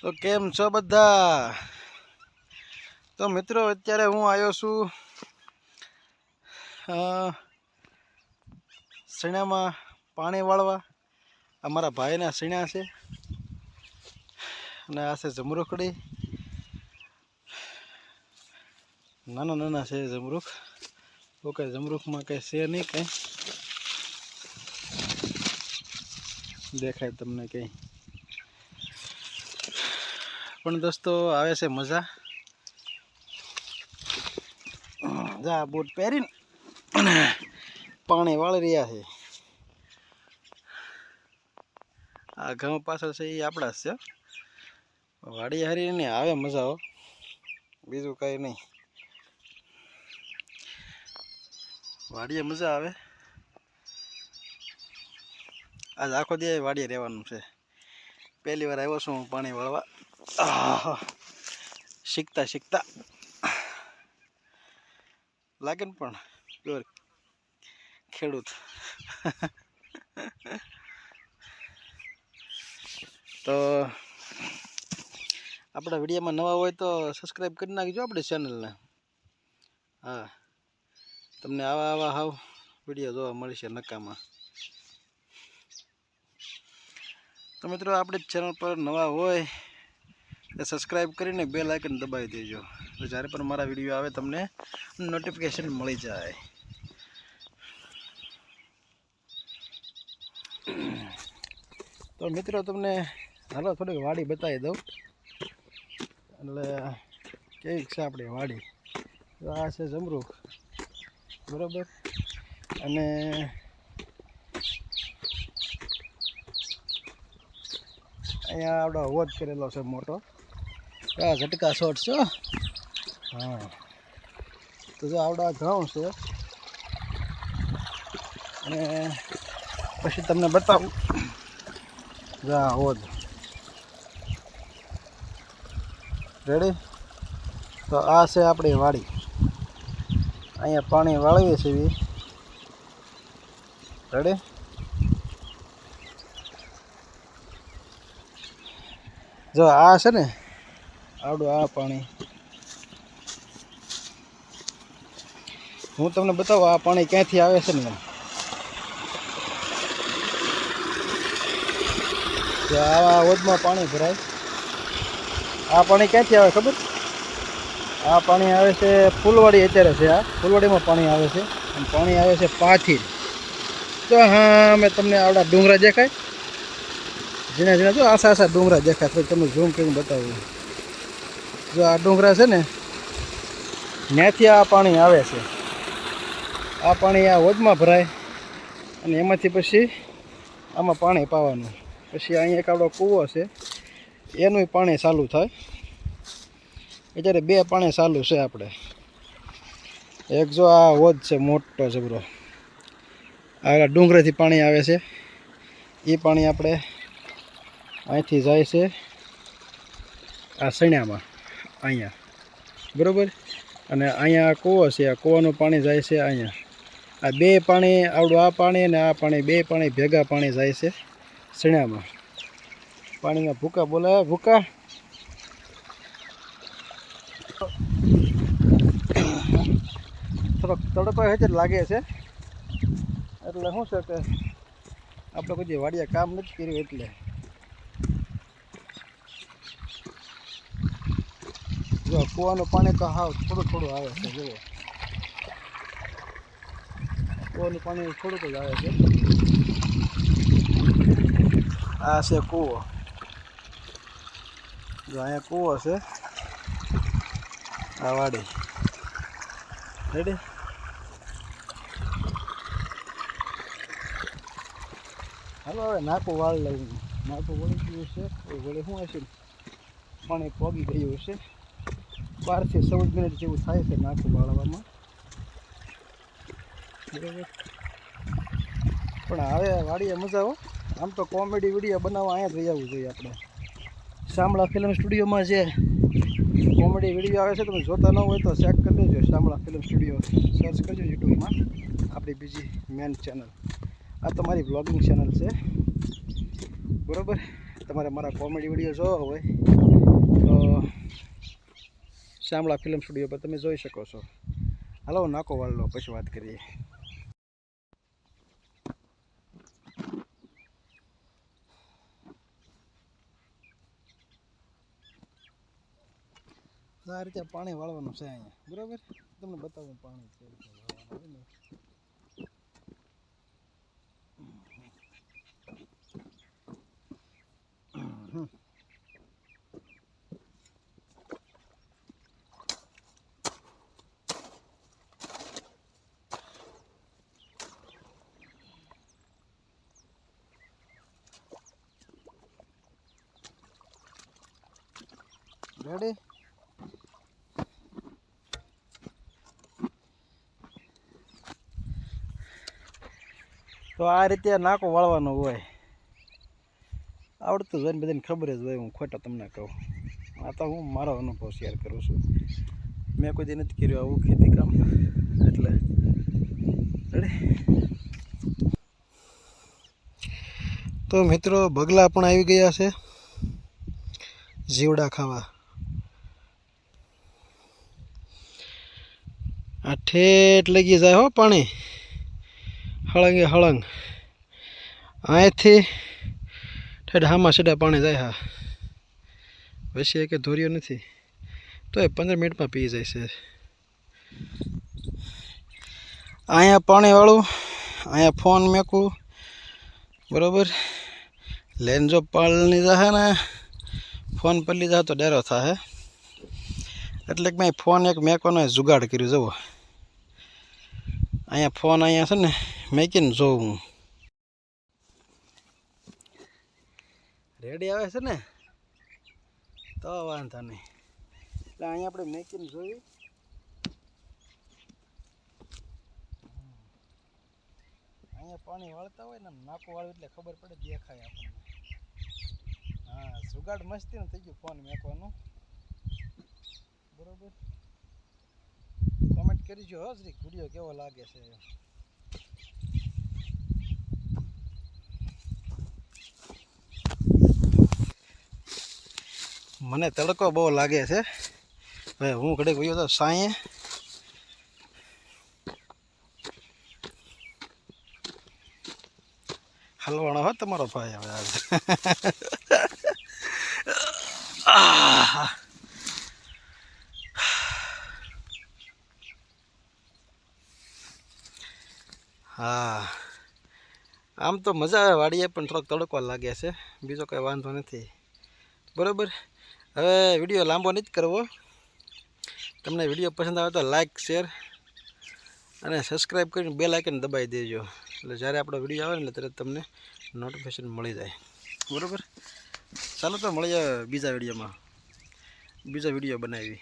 તો કેમ છો બધા? તો મિત્રો અત્યારે હું આવ્યો છું અ, પાણી વાળવા. અમારા ભાઈના શીણા છે. અને આ છે જમરૂખડી. નાના નાના છે જમરૂખ. તો કંઈ જમરૂખમાં કંઈ છે નહીં કંઈ. દેખાય તમને કંઈ. પણ દોસ્તો, આવે છે મજા. જા બૂટ પહેરીને અને પાણી વાળી રહ્યા છે. આ ઘઉં પાછળ છે, એ આપણા જ છે. વાડી હારી ને આવે મજા હો. બીજું કાંઈ નહીં. વાડીએ મજા આવે. આજ આખો દે વાડીએ રહેવાનું છે. પહેલી વાર આવ્યો છું હું પાણી વાળવા. શીખતા શીખતા. લાગે ને પણ પ્યોર ખેડૂત. તો આપણા વિડીયોમાં નવા હોય તો સબસ્ક્રાઈબ કરી નાખજો આપણી ચેનલને હા. તમને આવા આવા હાવ વીડિયો જોવા મળશે નકામાં. તો મિત્રો, આપણી ચેનલ પર નવા હોય તો સબસ્ક્રાઈબ કરીને બે લાઇકન દબાવી દેજો. તો જ્યારે પણ મારા વીડિયો આવે તમને નોટિફિકેશન મળી જાય. તો મિત્રો તમને હાલો થોડીક વાડી બતાવી દઉં. એટલે કેવી છે આપણી વાડી? આ છે જમરૂખ. બરોબર? અને અહીંયા આપણો વોચ કરેલો છે મોટો. આ ઝટકા શોટ છે હો. તો જો આવડા ઘઉં છે. અને પછી તમને બતાવું. જા હોજ. રેડી તો આ છે આપણી વાડી. અહીંયા પાણી વાળીએ છીએ. રેડી જો આ છે ને આવડું આ પાણી. હું તમને બતાવું, આ પાણી ક્યાંથી આવે છે ને આવા ઓદમાં પાણી ભરાય. આ પાણી ક્યાંથી આવે ખબર? આ પાણી આવે છે ફૂલવાડી અત્યારે છે આ. ફૂલવાડીમાં પાણી આવે છે. પાણી આવે છે પાથી તો હા, મેં તમને આવડા ડુંગરા દેખાય. ઝીણા ઝીણા જો આસા આસા ડુંગરા દેખાય. તો તમે ઝૂમ કરીને બતાવું. જો આ ડુંગરા છે ને, ત્યાંથી આ પાણી આવે છે. આ પાણી આ હોદમાં ભરાય અને એમાંથી પછી આમાં પાણી પાવાનું. પછી અહીંયા એક આપણો કૂવો છે એનું પાણી ચાલુ થાય. અત્યારે બે પાણી ચાલુ છે આપણે. એક જો આ હોદ છે, મોટો જબરો આ ડુંગરેથી પાણી આવે છે. એ પાણી આપણે અહીંથી જાય છે, આ સણ્યામાં અહીંયા. બરાબર? અને અહીંયા કૂવો છે, આ કૂવાનું પાણી જાય છે અહીંયા. આ બે પાણી આવડું આ પાણી અને આ પાણી, બે પાણી ભેગા પાણી જાય છે સણ્યામાં પાણીના ભૂકા બોલાવે ભૂકા. થોડોક તડકો હજ લાગે છે. એટલે શું છે કે આપણે કોઈ વાડિયા કામ નથી કર્યું એટલે. જો કૂવાનું પાણી તો હાવ થોડું થોડું આવે છે, જુઓ. કૂવાનું પાણી થોડુંક જ આવે છે. આ છે કૂવો. જો અહીંયા કૂવો છે. આ વાડી. રેડી હાલો, હવે નાકું વાળ લઉં નાકું વળી ગયું છે. વળી શું હશે? પાણી પોગી ગયું છે બારથી ચૌદ મિનિટ જેવું થાય છે નાખું વાળવામાં બરાબર. પણ હવે વાડીએ મજા હો. આમ તો કોમેડી વીડિયો બનાવવા અહીંયા જ આવવું જોઈએ આપણે. શામળા ફિલ્મ સ્ટુડિયોમાં જે કોમેડી વીડિયો આવે છે, તમે જોતા ન હોય તો ચેક કરી લેજો શામળા ફિલ્મ સ્ટુડિયો સર્ચ કરજો યુટ્યુબમાં આપણી બીજી મેન ચેનલ આ તમારી બ્લોગિંગ ચેનલ છે. બરાબર? તમારે મારા કોમેડી વીડિયો જોવા હોય તો શ્યામળા ફિલ્મ સ્ટુડિયો પર તમે જોઈ શકો છો. હાલો, નાકો વાળો પછી વાત કરીએ. આ રીતે પાણી વાળવાનું છે અહીંયા. બરાબર? તમને બતાવું પાણી રેડી તો આ રીતે નાકો વાળવાનો હોય. આવડતું જોઈને બધાને ખબર જ હોય હું ખોટા તમને કહું. આ તો હું મારો અનુભવ શેર કરું છું. મેં કોઈ દી નથી કર્યું આવું ખેતી કામ. એટલે રેડી તો મિત્રો, બગલા પણ આવી ગયા છે. જીવડા ખાવા. આ ઠેઠ લગી જાય હો પાણી. હળંગે હળંગ. અહીંથી ઠેઠ હામાં સીધા પાણી જાય હા. પછી કે ધોર્યો નથી. તો એ પંદર મિનિટમાં પી જાય છે. અહીંયા પાણીવાળું અહીંયા ફોન મેકું. બરાબર? લેન જો પાલની જાહે ને, ફોન પર લીધા તો ડેરો થાય એટલે કે મેં ફોન એક મેકોનો જુગાડ કર્યું, જુઓ. અહીંયા ફોન અહીંયા છે ને મેકીને જોઉં હું રેડી આવે છે ને તો વાંધો નહીં. એટલે અહીંયા આપણે મેકીને જોઈ અહીંયા પાણી વાળતા હોય ને નાકો વાળું એટલે ખબર પડે, દેખાય આપણને. હા, જુગાડ મસ્તી થઈ ગયું ફોન મેકવાનું. બરોબર? કરીજો, હો, શ્રી, વીડિયો કેવો લાગે છે? મને તડકો બહુ લાગે છે. હવે હું ઘડીક ગયો તો સાંયે. હલવાણો હો તમારો ભાઈ હવે આજે. હા આમ તો મજા આવે, વાડીએ પણ થોડોક તડકો લાગે છે. બીજો કંઈ વાંધો નથી. બરાબર? હવે વીડિયો લાંબો નથી કરવો. તમને વીડિયો પસંદ આવે તો લાઇક શેર અને સબસ્ક્રાઈબ કરીને બે લાઇકન દબાવી દેજો. એટલે જ્યારે આપણો વીડિયો આવે ને તરત તમને નોટિફિકેશન મળી જાય. બરાબર? ચાલો તો મળીએ બીજા વિડીયોમાં. બીજો વીડિયો બનાવી.